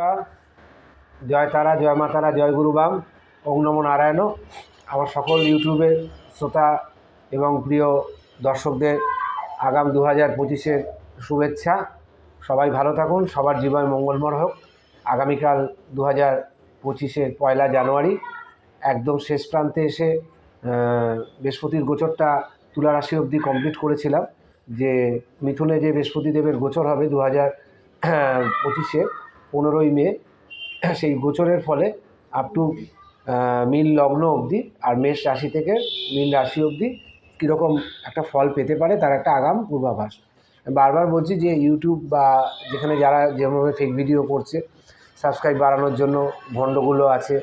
নমস্কার। জয় তারা, জয় মা তারা, জয় গুরু বাম। ওং নমো নারায়ণ। আমার সকল ইউটিউবে শ্রোতা এবং প্রিয় দর্শকদের আগাম দু হাজার পঁচিশের শুভেচ্ছা। সবাই ভালো থাকুন, সবার জীবন মঙ্গলময় হোক। আগামীকাল দু হাজার পঁচিশের পয়লা জানুয়ারি, একদম শেষ প্রান্তে এসে বৃহস্পতির গোচরটা তুলা রাশি অবধি কমপ্লিট করেছিলাম। যে মিথুনে যে বৃহস্পতি দেবের গোচর হবে দু হাজার পঁচিশে পনেরোই মে, সেই গোচরের ফলে আপ টু মিল লগ্ন অবধি আর মেষ রাশি থেকে মিল রাশি অবধি কীরকম একটা ফল পেতে পারে তার একটা আগাম পূর্বাভাস। বারবার বলছি যে ইউটিউব বা যেখানে যারা যেভাবে ফেক ভিডিও করছে সাবস্ক্রাইব বাড়ানোর জন্য ভণ্ডগুলো আছে,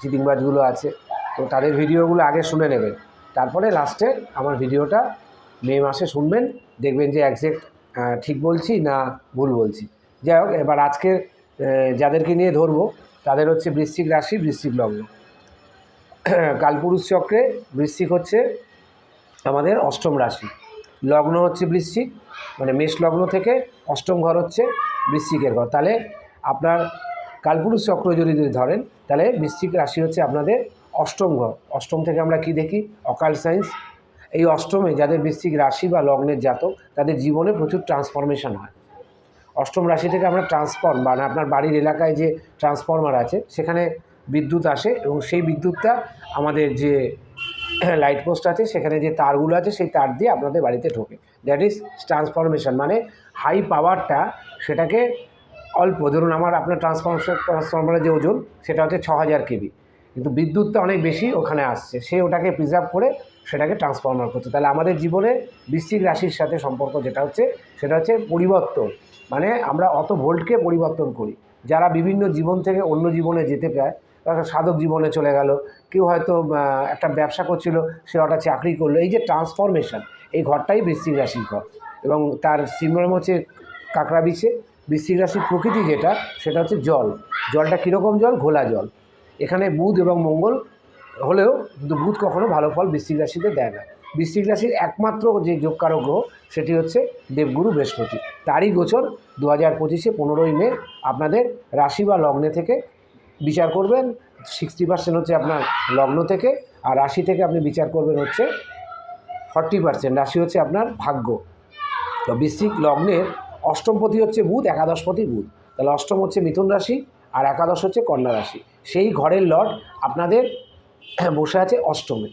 চিটিংবাজগুলো আছে, তো তাদের ভিডিওগুলো আগে শুনে নেবেন। তারপরে লাস্টে আমার ভিডিওটা মে মাসে শুনবেন, দেখবেন যে একজ্যাক্ট ঠিক বলছি না ভুল বলছি। যাই হোক, এবার আজকে যাদেরকে নিয়ে ধরবো, তাদের হচ্ছে বৃশ্চিক রাশি, বৃশ্চিক লগ্ন। কালপুরুষ চক্রে বৃশ্চিক হচ্ছে আমাদের অষ্টম রাশি। লগ্ন হচ্ছে বৃশ্চিক মানে মেষ লগ্ন থেকে অষ্টম ঘর হচ্ছে বৃশ্চিকের ঘর। তাহলে আপনার কালপুরুষ চক্র যদি যদি ধরেন, তাহলে বৃশ্চিক রাশি হচ্ছে আপনাদের অষ্টম ঘর। অষ্টম থেকে আমরা কি দেখি? অকাল সায়েন্স এই অষ্টমে যাদের বৃশ্চিক রাশি বা লগ্নের জাতক, তাদের জীবনে প্রচুর ট্রান্সফরমেশন হয়। অষ্টম রাশি থেকে আমরা ট্রান্সফর্ম মানে আপনার বাড়ির এলাকায় যে ট্রান্সফর্মার আছে, সেখানে বিদ্যুৎ আসে এবং সেই বিদ্যুৎটা আমাদের যে লাইট পোস্ট আছে, সেখানে যে তারগুলো আছে, সেই তার দিয়ে আপনাদের বাড়িতে ঢোকে। দ্যাট ইজ ট্রান্সফরমেশন মানে হাই পাওয়ারটা সেটাকে অল্প, ধরুন আমার আপনার ট্রান্সফরমেশন ট্রান্সফরমারের যে ওজন, সেটা হচ্ছে ছ হাজার কেবি। কিন্তু বিদ্যুৎটা অনেক বেশি ওখানে আসছে। সে ওটাকে প্রিজার্ভ করে সেটাকে ট্রান্সফর্মার করছে। তাহলে আমাদের জীবনে বৃশ্চিক রাশির সাথে সম্পর্ক যেটা হচ্ছে, সেটা হচ্ছে পরিবর্তন। মানে আমরা অত ভোল্টকে পরিবর্তন করি। যারা বিভিন্ন জীবন থেকে অন্য জীবনে যেতে পায় সাধক জীবনে চলে গেল, কেউ হয়তো একটা ব্যবসা করছিল, সে হঠাৎ চাকরি করল। এই যে ট্রান্সফরমেশন এই ঘরটাই বৃশ্চিক রাশির ঘর। এবং তার সিমরম হচ্ছে কাঁকড়া বিছে বৃশ্চিক রাশির প্রকৃতি যেটা, সেটা হচ্ছে জল। জলটা কীরকম জল? ঘোলা জল। এখানে বুধ এবং মঙ্গল হলেও কিন্তু বুধ কখনো ভালো ফল বৃশ্চিক রাশিতে দেয় না। বৃশ্চিক রাশির একমাত্র যে যোগকারক গ্রহ, সেটি হচ্ছে দেবগুরু বৃহস্পতি। তারই গোচর দু হাজার পঁচিশে পনেরোই মে আপনাদের রাশি বা লগ্নে থেকে বিচার করবেন। সিক্সটি পার্সেন্ট হচ্ছে আপনার লগ্ন থেকে আর রাশি থেকে আপনি বিচার করবেন হচ্ছে ফর্টি পার্সেন্ট রাশি হচ্ছে আপনার ভাগ্য। তো বৃশ্চিক লগ্নের অষ্টমপতি হচ্ছে বুধ, একাদশপতি বুধ। তাহলে অষ্টম হচ্ছে মিথুন রাশি আর একাদশ হচ্ছে কন্যা রাশি। সেই ঘরের লর্ড আপনাদের বসে আছে অষ্টমে।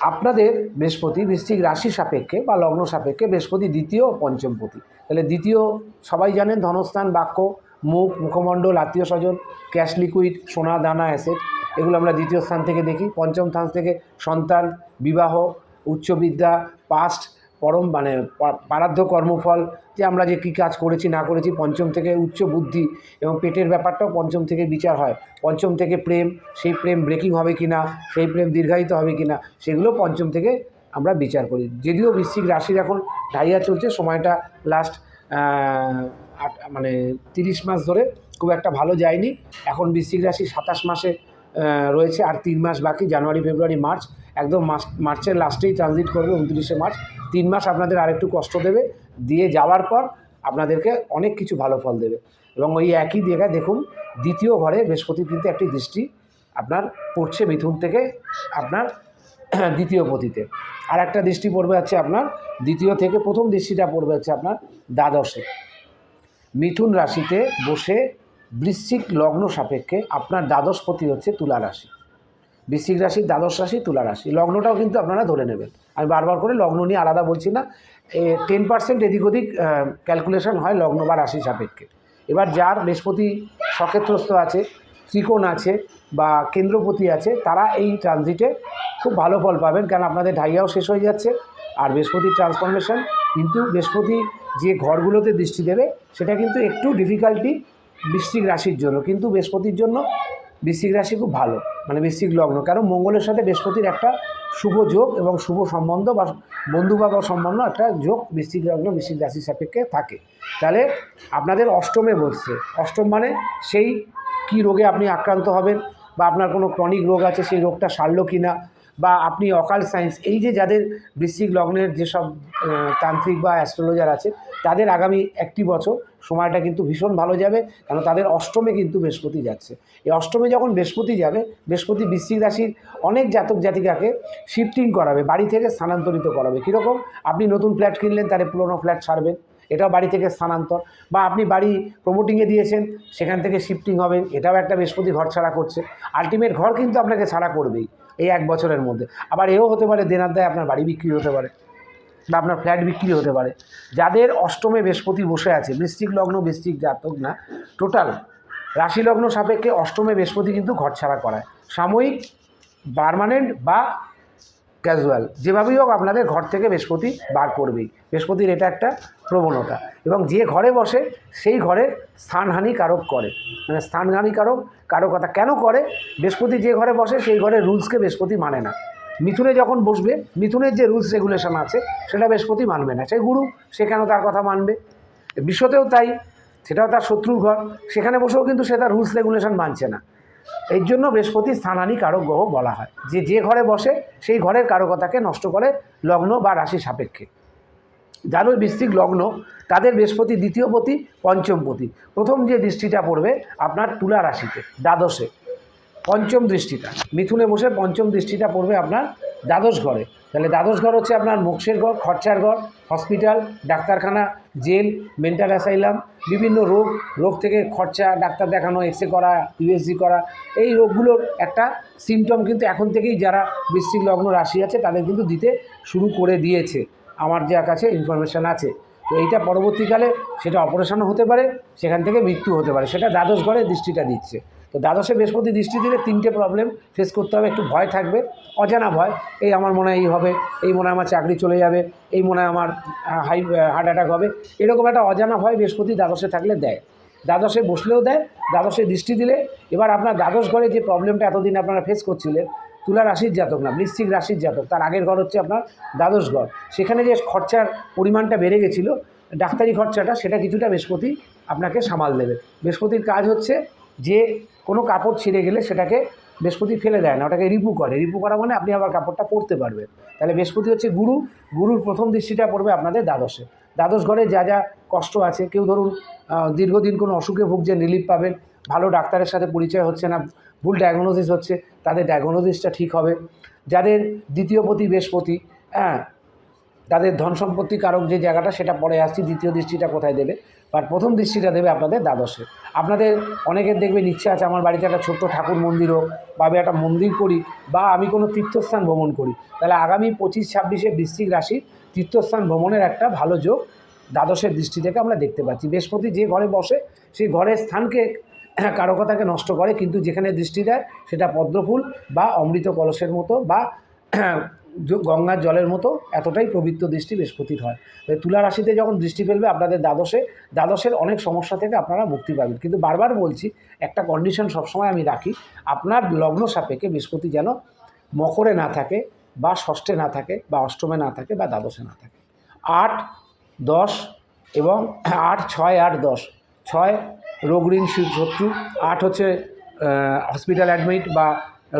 আপনাদের বৃহস্পতি বৃশ্চিক রাশি সাপেক্ষে বা লগ্ন সাপেক্ষে বৃহস্পতি দ্বিতীয় পঞ্চমপতি তাহলে দ্বিতীয় সবাই জানেন ধনস্থান, বাক্য, মুখ, মুখমণ্ডল, আত্মীয় স্বজন, ক্যাশ, লিকুইড, সোনা, দানা, অ্যাসেট, এগুলো আমরা দ্বিতীয় স্থান থেকে দেখি। পঞ্চম স্থান থেকে সন্তান, বিবাহ, উচ্চবিদ্যা পাস্ট পরম মানে পারাধ্য কর্মফল যে আমরা যে কী কাজ করেছি না করেছি, পঞ্চম থেকে উচ্চ বুদ্ধি এবং পেটের ব্যাপারটাও পঞ্চম থেকে বিচার হয়। পঞ্চম থেকে প্রেম, সেই প্রেম ব্রেকিং হবে কি না সেই প্রেম দীর্ঘায়িত হবে কি না সেগুলো পঞ্চম থেকে আমরা বিচার করি। যদিও বৃশ্চিক রাশির এখন ডাইয়া চলছে, সময়টা লাস্ট আট মানে তিরিশ মাস ধরে খুব একটা ভালো যায়নি। এখন বৃশ্চিক রাশি সাতাশ মাসে রয়েছে আর তিন মাস বাকি, জানুয়ারি, ফেব্রুয়ারি, মার্চ। একদম মাস, মার্চের লাস্টেই ট্রানজিট করবে উনত্রিশে মার্চ। তিন মাস আপনাদের আরেকটু কষ্ট দেবে। দিয়ে যাওয়ার পর আপনাদেরকে অনেক কিছু ভালো ফল দেবে। এবং ওই একই জায়গায় দেখুন, দ্বিতীয় ঘরে বৃহস্পতি কিন্তু একটি দৃষ্টি আপনার পড়ছে মিথুন থেকে আপনার দ্বিতীয় পতিতে। আর একটা দৃষ্টি পড়বে হচ্ছে আপনার দ্বিতীয় থেকে প্রথম দৃষ্টিটা পড়বে হচ্ছে আপনার দ্বাদশে। মিথুন রাশিতে বসে বৃশ্চিক লগ্ন সাপেক্ষে আপনার দ্বাদশপতি হচ্ছে তুলা রাশি। বৃশ্চিক রাশির দ্বাদশ রাশি, তুলা রাশি। লগ্নটাও কিন্তু আপনারা ধরে নেবেন। আমি বারবার করে লগ্ন নিয়ে আলাদা বলছি না। এ টেন পার্সেন্ট এদিক ওদিক ক্যালকুলেশন হয় লগ্ন বা রাশি সাপেক্ষে। এবার যার বৃহস্পতি সক্ষেত্রস্থ আছে, ত্রিকোণ আছে বা কেন্দ্রপতি আছে, তারা এই ট্রানজিটে খুব ভালো ফল পাবেন। কারণ আপনাদের ঢাইয়াও শেষ হয়ে যাচ্ছে। আর বৃহস্পতির ট্রান্সফরমেশন কিন্তু বৃহস্পতি যে ঘরগুলোতে দৃষ্টি দেবে, সেটা কিন্তু একটু ডিফিকাল্টি বৃশ্চিক রাশির জন্য। কিন্তু বৃহস্পতির জন্য বৃশ্চিক রাশি খুব ভালো মানে বৃশ্চিক লগ্ন। কারণ মঙ্গলের সাথে বৃহস্পতির একটা শুভ যোগ এবং শুভ সম্বন্ধ বা বন্ধু বা সম্বন্ধ একটা যোগ বৃশ্চিক লগ্ন, বৃশ্চিক রাশির সাপেক্ষে থাকে। তাহলে আপনাদের অষ্টমে বলছে, অষ্টম মানে সেই কি রোগে আপনি আক্রান্ত হবেন বা আপনার কোনো ক্রনিক রোগ আছে, সেই রোগটা সারলো কি না বা আপনি অকাল সায়েন্স এই যে যাদের বৃশ্চিক লগ্নের যেসব তান্ত্রিক বা অ্যাস্ট্রোলজার আছে তাদের আগামী একটি বছর সময়টা কিন্তু ভীষণ ভালো যাবে কারণ তাদের অষ্টমে কিন্তু বৃহস্পতি যাচ্ছে। এই অষ্টমে যখন বৃহস্পতি যাবে, বৃহস্পতি বৃশ্চিক রাশির অনেক জাতক জাতিকাকে শিফটিং করাবে, বাড়ি থেকে স্থানান্তরিত করাবে। কীরকম? আপনি নতুন ফ্ল্যাট কিনলেন, তাহলে পুরোনো ফ্ল্যাট ছাড়বেন, এটাও বাড়ি থেকে স্থানান্তর। বা আপনি বাড়ি প্রমোটিংয়ে দিয়েছেন, সেখান থেকে শিফটিং হবেন, এটাও একটা বৃহস্পতি ঘর ছাড়া করছে। আলটিমেট ঘর কিন্তু আপনাকে ছাড়া করবেই, এই এক বছরের মধ্যে। আবার এও হতে পারে দেনার দায় আপনার বাড়ি বিক্রি হতে পারে। বা আপনার ফ্ল্যাট বিক্রি হতে পারে। যাদের অষ্টমে বৃহস্পতি বসে আছে, বৃশ্চিক লগ্ন, বৃশ্চিক জাতক না টোটাল রাশি লগ্ন সাপেক্ষে অষ্টমে বৃহস্পতি কিন্তু ঘর ছাড়া করায়। সাময়িক পারমানেন্ট বা ক্যাজুয়াল যেভাবেই হোক আপনাদের ঘর থেকে বৃহস্পতি বার করবেই। বৃহস্পতির এটা একটা প্রবণতা এবং যে ঘরে বসে সেই ঘরে স্থানহানি কারক করে। মানে স্থানহানি কারক কারকতা কেন করে? বৃহস্পতি যে ঘরে বসে সেই ঘরের রুলসকে বৃহস্পতি মানে না। মিথুনে যখন বসবে, মিথুনের যে রুলস রেগুলেশন আছে, সেটা বৃহস্পতি মানবে না। সে গুরু, সে কেন তার কথা মানবে? বিশ্বতেও তাই, সেটাও তার শত্রুর ঘর। সেখানে বসেও কিন্তু সে তার রুলস রেগুলেশন মানছে না। এর জন্য বৃহস্পতি স্থানানি কারক গ্রহ বলা হয়। যে যে ঘরে বসে, সেই ঘরের কারকতাকে নষ্ট করে লগ্ন বা রাশি সাপেক্ষে। যাদের বৃশ্চিক লগ্ন, তাদের বৃহস্পতি দ্বিতীয় পতি, পঞ্চম পতি। প্রথম যে দৃষ্টিটা পড়বে, আপনার তুলা রাশিতে, দ্বাদশে। পঞ্চম দৃষ্টিটা। মিথুনে বসে পঞ্চম দৃষ্টিটা পড়বে আপনার দ্বাদশ ঘরে। তাহলে দ্বাদশ ঘর হচ্ছে আপনার মোক্ষের ঘর, খরচার ঘর, হসপিটাল, ডাক্তারখানা, জেল মেন্টাল অ্যাসাইলাম বিভিন্ন রোগ রোগ থেকে খরচা, ডাক্তার দেখানো এক্সরে করা ইউএসজি করা। এই রোগগুলোর একটা সিমটম কিন্তু এখন থেকেই যারা বৃশ্চিক লগ্ন রাশি আছে, তাদের কিন্তু দিতে শুরু করে দিয়েছে। আমার যা কাছে ইনফরমেশান আছে। তো এইটা পরবর্তীকালে সেটা অপারেশনও হতে পারে, সেখান থেকে মৃত্যু হতে পারে। সেটা দ্বাদশ ঘরে দৃষ্টিটা দিচ্ছে। তো দ্বাদশে বৃহস্পতি দৃষ্টি দিলে তিনটে প্রবলেম ফেস করতে হবে, একটু ভয় থাকবে, অজানা ভয়, এই আমার মনে হয় এই হবে, এই মনে হয় আমার চাকরি চলে যাবে, এই মনে হয় আমার হাই হার্ট অ্যাটাক হবে, এরকম একটা অজানা ভয় বৃহস্পতি দ্বাদশে থাকলে দেয়। দ্বাদশে বসলেও দেয়, দ্বাদশে দৃষ্টি দিলে, এবার আপনার দ্বাদশ ঘরে যে প্রবলেমটা এতদিন আপনারা ফেস করছিলেন, তুলা রাশির জাতক না, বৃশ্চিক রাশির জাতক, তার আগের ঘর হচ্ছে আপনার দ্বাদশ ঘর, সেখানে যে খরচার পরিমাণটা বেড়ে গেছিল, ডাক্তারি খরচাটা, সেটা কিছুটা বৃহস্পতি আপনাকে সামাল দেবে। বৃহস্পতির কাজ হচ্ছে যে কোনো কাপড় ছিঁড়ে গেলে সেটাকে বৃহস্পতি ফেলে দেয় না, ওটাকে রিপু করে। রিপু করা মানে আপনি আবার কাপড়টা পরতে পারবেন। তাহলে বৃহস্পতি হচ্ছে গুরু, গুরুর প্রথম দৃষ্টিটা পড়বে আপনাদের দ্বাদশে। দ্বাদশ ঘরে যা যা কষ্ট আছে, কেউ ধরুন দীর্ঘদিন কোনো অসুখে ভুগছেন রিলিফ পাবেন, ভালো ডাক্তারের সাথে পরিচয় হচ্ছে না, ভুল ডায়াগনোসিস হচ্ছে, তাদের ডায়াগনোসিসটা ঠিক হবে। যাদের দ্বিতীয় পতি বৃহস্পতি হ্যাঁ তাদের ধন সম্পত্তি কারক যে জায়গাটা, সেটা পরে আসছি, দ্বিতীয় দৃষ্টিটা কোথায় দেবে? আর প্রথম দৃষ্টিটা দেবে আপনাদের দ্বাদশে। আপনাদের অনেকের দেখবেন ইচ্ছা আছে, আমার বাড়িতে একটা ছোট্ট ঠাকুর মন্দির হোক বা আমি একটা মন্দির করি বা আমি কোনো তীর্থস্থান ভ্রমণ করি। তাহলে আগামী পঁচিশ, ছাব্বিশে বৃশ্চিক রাশি তীর্থস্থান ভ্রমণের একটা ভালো যোগ দ্বাদশের দৃষ্টি থেকে আমরা দেখতে পাচ্ছি। বৃহস্পতি যে ঘরে বসে, সেই ঘরের স্থানকে কারকতাকে নষ্ট করে, কিন্তু যেখানে দৃষ্টি দেয়, সেটা পদ্মফুল বা অমৃত কলসের মতো বা জ- গঙ্গার জলের মতো এতটাই পবিত্র দৃষ্টি বৃহস্পতির হয়। তুলা রাশিতে যখন দৃষ্টি ফেলবে আপনাদের দ্বাদশে, দ্বাদশের অনেক সমস্যা থেকে আপনারা মুক্তি পাবেন। কিন্তু বারবার বলছি, একটা কন্ডিশন সবসময় আমি রাখি, আপনার লগ্ন সাপেক্ষে বৃহস্পতি যেন মকরে না থাকে বা ষষ্ঠে না থাকে বা অষ্টমে না থাকে বা দ্বাদশে না থাকে। আট, দশ এবং আট, ছয়, আট, দশ। ছয়, রোগ ঋণ শত্রু আট হচ্ছে হসপিটাল অ্যাডমিট বা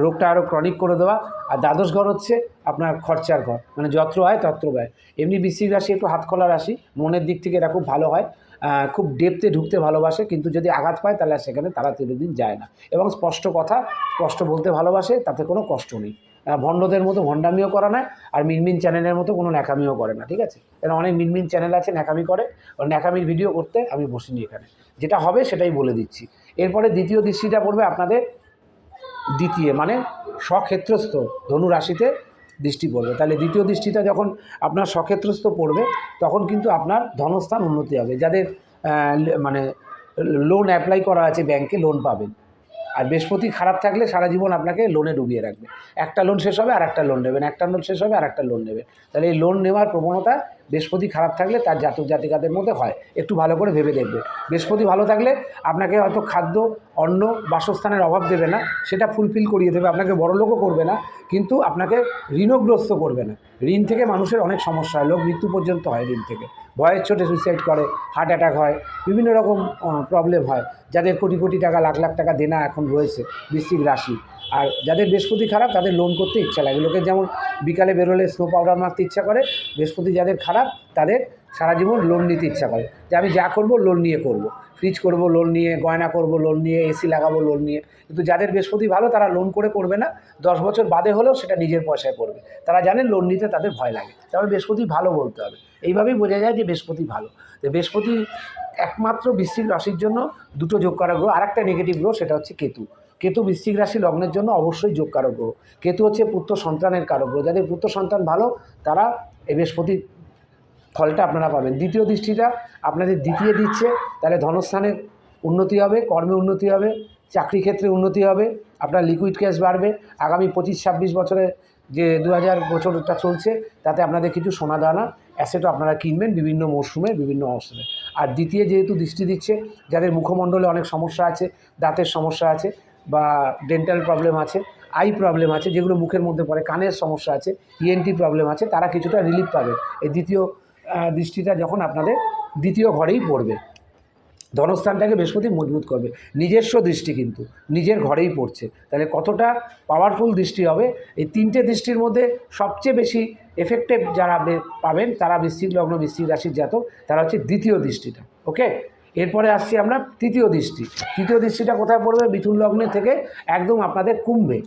রোগটা আরও ক্রনিক করে দেওয়া। আর দ্বাদশ ঘর হচ্ছে আপনার খরচার ঘর মানে যত্র হয় তত্র ব্যয়। এমনি বৃশ্চিক রাশি একটু হাতখোলা রাশি, মনের দিক থেকে এরা খুব ভালো হয়। খুব ডেপতে ঢুকতে ভালোবাসে, কিন্তু যদি আঘাত পায় তাহলে আর সেখানে তারা দিন যায় না। এবং স্পষ্ট কথা, স্পষ্ট বলতে ভালোবাসে, তাতে কোনো কষ্ট নেই। ভণ্ডদের মতো ভণ্ডামিও করা না, আর মিনমিন চ্যানেলের মতো কোনো ন্যাকামিও করে না, ঠিক আছে? এরা অনেক মিনমিন চ্যানেল আছে, ন্যাকামি করে, ওর ন্যাকামির ভিডিও করতে আমি বসিনি এখানে। যেটা হবে সেটাই বলে দিচ্ছি। এরপরে দ্বিতীয় দৃষ্টিটা পড়বে আপনাদের দ্বিতীয় মানে স্বক্ষেত্রস্থ ধনু রাশিতে দৃষ্টি পড়বে। তাহলে দ্বিতীয় দৃষ্টিটা যখন আপনার স্বক্ষেত্রস্থ পড়বে, তখন কিন্তু আপনার ধনস্থান উন্নতি হবে। যাদের মানে লোন অ্যাপ্লাই করা আছে ব্যাংকে লোন পাবেন। আর বৃহস্পতি খারাপ থাকলে সারা জীবন আপনাকে লোনে ডুবিয়ে রাখবে। একটা লোন শেষ হবে আর একটা লোন নেবেন। একটা লোন শেষ হবে আর একটা লোন নেবেন। তাহলে এই লোন নেওয়ার প্রবণতা বৃহস্পতি খারাপ থাকলে তার জাতক জাতিকাদের মধ্যে হয়। একটু ভালো করে ভেবে দেখবে। বৃহস্পতি ভালো থাকলে আপনাকে হয়তো খাদ্য, অন্ন, বাসস্থানের অভাব দেবে না। সেটা ফুলফিল করিয়ে দেবে, আপনাকে বড়লোকও করবে না। কিন্তু আপনাকে ঋণগ্রস্ত করবে না। ঋণ থেকে মানুষের অনেক সমস্যা হয়। লোক মৃত্যু পর্যন্ত হয় ঋণ থেকে। ভয়ের চোটে সুইসাইড করে হার্ট অ্যাটাক হয়, বিভিন্ন রকম প্রবলেম হয়। যাদের কোটি কোটি টাকা, লাখ লাখ টাকা দেনা এখন রয়েছে, বৃশ্চিক রাশি। আর যাদের বৃহস্পতি খারাপ, তাদের লোন করতে ইচ্ছা লাগে। লোকের যেমন বিকালে বেরোলে স্নো পাউডার মারতে ইচ্ছা করে, বৃহস্পতি যাদের খারাপ তাদের সারা জীবন লোন নিতে ইচ্ছা করে। যে আমি যা করব লোন নিয়ে করব। ফ্রিজ করব লোন নিয়ে, গয়না করব লোন নিয়ে এসি লাগাবো লোন নিয়ে। কিন্তু যাদের বৃহস্পতি ভালো, তারা লোন করে করবে না। দশ বছর বাদে হলেও সেটা নিজের পয়সায় করবে। তারা জানেন লোন নিতে তাদের ভয় লাগে। তাহলে বৃহস্পতি ভালো বলতে হবে। এইভাবেই বোঝা যায় যে বৃহস্পতি ভালো। যে বৃহস্পতি একমাত্র বৃশ্চিক রাশির জন্য দুটো যোগ করা গ্রহ। আর একটা নেগেটিভ গ্রহ, সেটা হচ্ছে কেতু। কেতু বৃশ্চিক রাশি লগ্নের জন্য অবশ্যই যোগ কারক গ্রহ। কেতু হচ্ছে পুত্র সন্তানের কারক গ্রহ। যাদের পুত্র সন্তান ভালো, তারা এই বৃহস্পতি ফলটা আপনারা পাবেন। দ্বিতীয় দৃষ্টিটা, আপনাদের দ্বিতীয় দিচ্ছে, তাহলে ধনস্থানের উন্নতি হবে, কর্মে উন্নতি হবে, চাকরি ক্ষেত্রে উন্নতি হবে, আপনার লিকুইড ক্যাশ বাড়বে। আগামী পঁচিশ ছাব্বিশ বছরে যে দু হাজার বছরটা চলছে, তাতে আপনাদের কিছু সোনা দানা অ্যাসেটও আপনারা কিনবেন বিভিন্ন মরশুমে, বিভিন্ন অবস্থানে। আর দ্বিতীয় যেহেতু দৃষ্টি দিচ্ছে, যাদের মুখমণ্ডলে অনেক সমস্যা আছে, দাঁতের সমস্যা আছে বা ডেন্টাল প্রবলেম আছে আই প্রবলেম আছে, যেগুলো মুখের মধ্যে পড়ে, কানের সমস্যা আছে ইএনটি প্রবলেম আছে, তারা কিছুটা রিলিফ পাবে। এই দ্বিতীয় দৃষ্টিটা যখন আপনাদের দ্বিতীয় ঘরেই পড়বে। ধনস্থানটাকে বৃহস্পতি মজবুত করবে। নিজস্ব দৃষ্টি কিন্তু, নিজের ঘরেই পড়ছে। তাহলে কতটা পাওয়ারফুল দৃষ্টি হবে? এই তিনটে দৃষ্টির মধ্যে সবচেয়ে বেশি এফেক্টিভ যারা আপনি পাবেন, তারা বৃশ্চিক লগ্ন, বৃশ্চিক রাশির জাতক, তারা হচ্ছে দ্বিতীয় দৃষ্টিটা ওকে এরপরে আসছি আমরা তৃতীয় দৃষ্টি। তৃতীয় দৃষ্টিটা কোথায় পড়বে? মিথুন লগ্নে থেকে একদম আপনাদের কুম্ভে।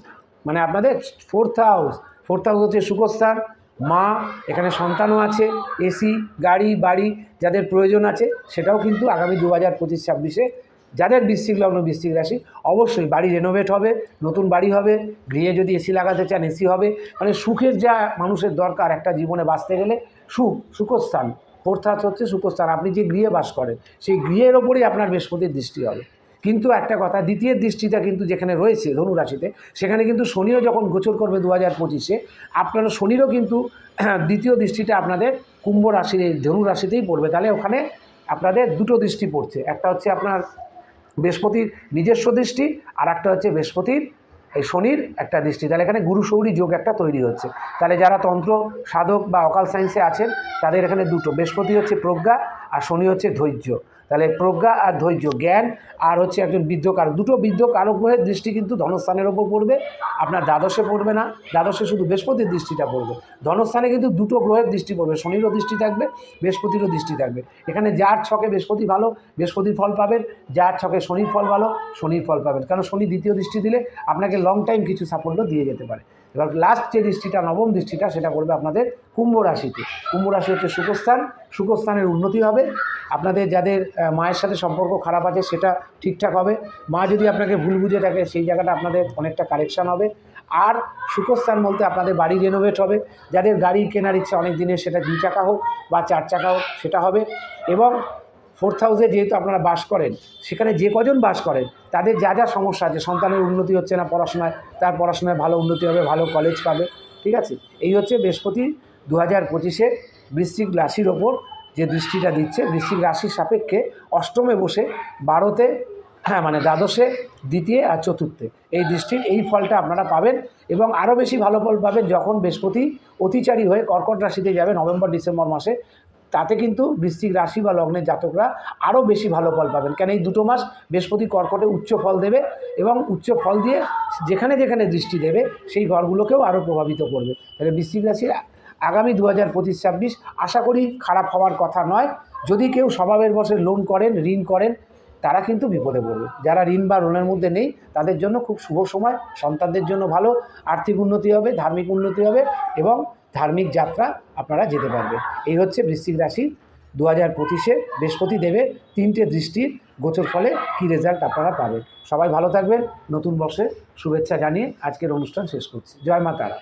মানে আপনাদের ফোর্থ হাউস ফোর্থ হাউস হচ্ছে সুখস্থান মা, এখানে সন্তানও আছে এসি গাড়ি, বাড়ি যাদের প্রয়োজন আছে, সেটাও কিন্তু আগামী দু হাজার পঁচিশ ছাব্বিশে যাদের বৃশ্চিক লগ্ন, বৃশ্চিক রাশি, অবশ্যই বাড়ি রেনোভেট হবে, নতুন বাড়ি হবে, গৃহে যদি এসি লাগাতে চান এসি হবে। মানে সুখের যা মানুষের দরকার একটা জীবনে বাঁচতে গেলে, সুখ, সুখস্থান, অর্থাৎ হচ্ছে সুখস্থান। আপনি যে গৃহে বাস করেন, সেই গৃহের ওপরেই আপনার বৃহস্পতির দৃষ্টি হবে। কিন্তু একটা কথা, দ্বিতীয় দৃষ্টিটা কিন্তু যেখানে রয়েছে ধনুরাশিতে, সেখানে কিন্তু শনিও যখন গোচর করবে দু হাজার পঁচিশে, আপনারা শনিরও কিন্তু দ্বিতীয় দৃষ্টিটা আপনাদের কুম্ভ রাশির ধনু রাশিতেই পড়বে। তাহলে ওখানে আপনাদের দুটো দৃষ্টি পড়ছে, একটা হচ্ছে আপনার বৃহস্পতির নিজস্ব দৃষ্টি আর একটা হচ্ছে বৃহস্পতির এই শনির একটা দৃষ্টি। তাহলে এখানে গুরু সৌরী যোগ একটা তৈরি হচ্ছে। তাহলে যারা তন্ত্র, সাধক বা অকাল সায়েন্সে আছেন, তাদের এখানে দুটো, বৃহস্পতি হচ্ছে প্রজ্ঞা আর শনি হচ্ছে ধৈর্য। তাহলে প্রজ্ঞা আর ধৈর্য, জ্ঞান আর হচ্ছে একজন বৃদ্ধ কারক। দুটো বৃদ্ধ কারক গ্রহের দৃষ্টি কিন্তু ধনস্থানের ওপর পড়বে, আপনার দ্বাদশে পড়বে না। দ্বাদশে শুধু বৃহস্পতির দৃষ্টিটা পড়বে। ধনস্থানে কিন্তু দুটো গ্রহের দৃষ্টি পড়বে, শনিরও দৃষ্টি থাকবে, বৃহস্পতিরও দৃষ্টি থাকবে। এখানে যার ছকে বৃহস্পতি ভালো, বৃহস্পতির ফল পাবেন, যার ছকে শনির ফল ভালো, শনির ফল পাবেন। কারণ শনি দ্বিতীয় দৃষ্টি দিলে আপনাকে লং টাইম কিছু সাফল্য দিয়ে যেতে পারে। এবার লাস্ট যে দৃষ্টিটা, নবম দৃষ্টিটা, সেটা করবে আপনাদের কুম্ভ রাশিতে। কুম্ভ রাশি হচ্ছে সুখস্থান। সুখস্থানের উন্নতি হবে। আপনাদের যাদের মায়ের সাথে সম্পর্ক খারাপ আছে, সেটা ঠিকঠাক হবে। মা যদি আপনাকে ভুল বুঝে থাকে, সেই জায়গাটা আপনাদের অনেকটা কারেকশান হবে। আর সুখস্থান বলতে আপনাদের বাড়ি রেনোভেট হবে। যাদের গাড়ি কেনার ইচ্ছা অনেক দিনের, সেটা দুই চাকা হোক বা চার চাকা হোক, সেটা হবে। এবং ফোর্থ হাউসে যেহেতু আপনারা বাস করেন, সেখানে যে কজন বাস করেন, তাদের যা যা সমস্যা আছে, সন্তানের উন্নতি হচ্ছে না পড়াশোনায়, তার পড়াশোনায় ভালো উন্নতি হবে, ভালো কলেজ পাবে, ঠিক আছে? এই হচ্ছে বৃহস্পতি দু হাজার পঁচিশে বৃশ্চিক রাশির ওপর যে দৃষ্টিটা দিচ্ছে, বৃশ্চিক রাশির সাপেক্ষে অষ্টমে বসে, বারোতে হ্যাঁ মানে দ্বাদশে, দ্বিতীয় আর চতুর্থে। এই দৃষ্টির এই ফলটা আপনারা পাবেন এবং আরও বেশি ভালো ফল পাবেন যখন বৃহস্পতি অতিচারী হয়ে কর্কট রাশিতে যাবে, নভেম্বর, ডিসেম্বর মাসে। তাতে কিন্তু বৃশ্চিক রাশি বা লগ্নের জাতকরা আরও বেশি ভালো ফল পাবেন। কেন এই দুটো মাস বৃহস্পতি কর্কটে উচ্চ ফল দেবে এবং উচ্চ ফল দিয়ে যেখানে যেখানে দৃষ্টি দেবে সেই ঘরগুলোকেও আরও প্রভাবিত করবে। তাহলে বৃশ্চিক রাশির আগামী দু হাজার পঁচিশ ছাব্বিশ আশা করি খারাপ হওয়ার কথা নয়। যদি কেউ স্বভাবের বসে লোন করেন, ঋণ করেন, তারা কিন্তু বিপদে পড়বে। যারা ঋণ বা লোনের মধ্যে নেই, তাদের জন্য খুব শুভ সময়, সন্তানদের জন্য ভালো, আর্থিক উন্নতি হবে, ধার্মিক উন্নতি হবে এবং ধার্মিক যাত্রা আপনারা যেতে পারবেন। এই হচ্ছে বৃশ্চিক রাশি। দু হাজার পঁচিশে বৃহস্পতি দেবে তিনটে দৃষ্টির গোচর ফলে কী রেজাল্ট আপনারা পাবেন। সবাই ভালো থাকবেন। নতুন বর্ষের শুভেচ্ছা জানিয়ে আজকের অনুষ্ঠান শেষ করছি। জয় মা তারা।